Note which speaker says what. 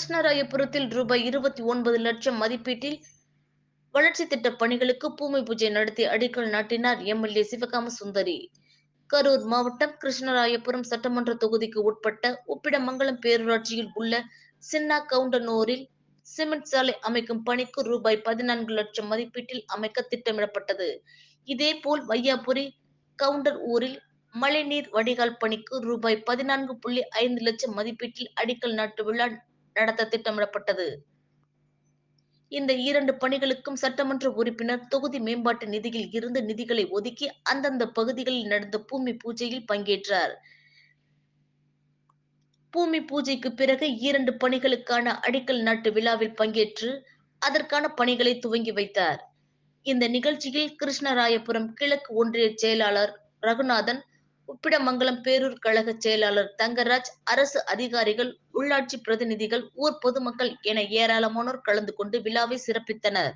Speaker 1: கிருஷ்ணராயபுரத்தில் ரூபாய் இருபத்தி ஒன்பது லட்சம் மதிப்பீட்டில் வளர்ச்சி திட்ட பணிகளுக்கு பூமி பூஜை நடத்தி அடிக்கல் நாட்டினார் எம்எல்ஏ சிவகாம சுந்தரி. கரூர் மாவட்டம் கிருஷ்ணராயபுரம் சட்டமன்ற தொகுதிக்கு உட்பட்ட உப்பிடமங்கலம் பேரூராட்சியில் உள்ள சின்னா கவுண்டனூரில் சிமெண்ட் சாலை அமைக்கும் பணிக்கு ரூபாய் பதினான்கு லட்சம் மதிப்பீட்டில் அமைக்க திட்டமிடப்பட்டது. இதேபோல் வையாபுரி கவுண்டர் ஊரில் மழைநீர் வடிகால் பணிக்கு ரூபாய் பதினான்கு புள்ளி ஐந்து லட்சம் மதிப்பீட்டில் அடிக்கல் நாட்டு விழா நடத்த திட்டமிடப்பட்டது. இந்த இரண்டு பணிகளுக்கும் சட்டமன்ற உறுப்பினர் தொகுதி மேம்பாட்டு நிதியில் இருந்து நிதிகளை ஒதுக்கி அந்தந்த பகுதிகளில் நடந்த பூமி பூஜையில் பங்கேற்றார். பூமி பூஜைக்கு பிறகு இரண்டு பணிகளுக்கான அடிக்கல் நாட்டு விழாவில் பங்கேற்று அதற்கான பணிகளை துவங்கி வைத்தார். இந்த நிகழ்ச்சியில் கிருஷ்ணராயபுரம் கிழக்கு ஒன்றிய செயலாளர் ரகுநாதன் உப்பிடமங்கலம் பேரூர் கழக செயலாளர் தங்கராஜ் அரசு அதிகாரிகள் உள்ளாட்சி பிரதிநிதிகள் ஊர் பொதுமக்கள் என ஏராளமானோர் கலந்து கொண்டு விழாவை சிறப்பித்தனர்.